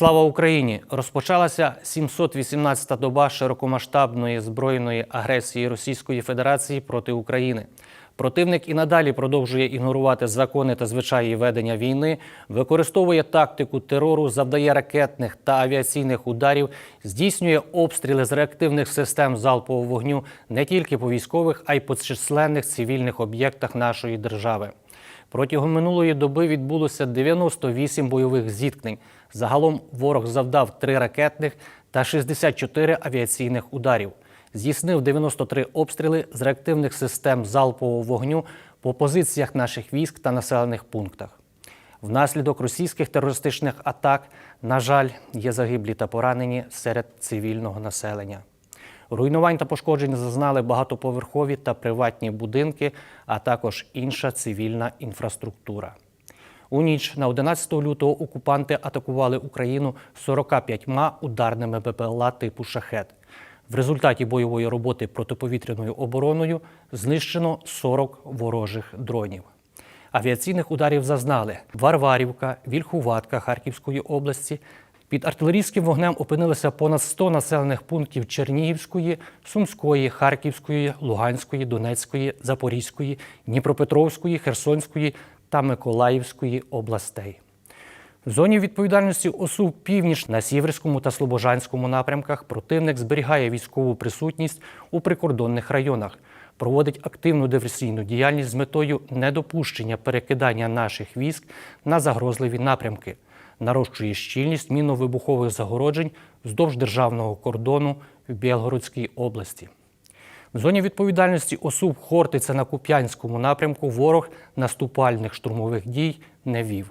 Слава Україні! Розпочалася 718-та доба широкомасштабної збройної агресії Російської Федерації проти України. Противник і надалі продовжує ігнорувати закони та звичаї ведення війни, використовує тактику терору, завдає ракетних та авіаційних ударів, здійснює обстріли з реактивних систем залпового вогню не тільки по військових, а й по численних цивільних об'єктах нашої держави. Протягом минулої доби відбулося 98 бойових зіткнень. Загалом ворог завдав 3 ракетних та 64 авіаційних ударів. Здійснив 93 обстріли з реактивних систем залпового вогню по позиціях наших військ та населених пунктах. Внаслідок російських терористичних атак, на жаль, є загиблі та поранені серед цивільного населення. Руйнувань та пошкоджень зазнали багатоповерхові та приватні будинки, а також інша цивільна інфраструктура. У ніч на 11 лютого окупанти атакували Україну 45 ударними БПЛА типу шахет. В результаті бойової роботи протиповітряною обороною знищено 40 ворожих дронів. Авіаційних ударів зазнали Варварівка, Вільхуватка Харківської області. Під артилерійським вогнем опинилися понад 100 населених пунктів Чернігівської, Сумської, Харківської, Луганської, Донецької, Запорізької, Дніпропетровської, Херсонської та Миколаївської областей. В зоні відповідальності ОСУ північ на Сіверському та Слобожанському напрямках противник зберігає військову присутність у прикордонних районах, проводить активну диверсійну діяльність з метою недопущення перекидання наших військ на загрозливі напрямки, нарощує щільність мінно-вибухових загороджень вздовж державного кордону в Білгородській області. В зоні відповідальності особ Хортиця на Куп'янському напрямку ворог наступальних штурмових дій не вів.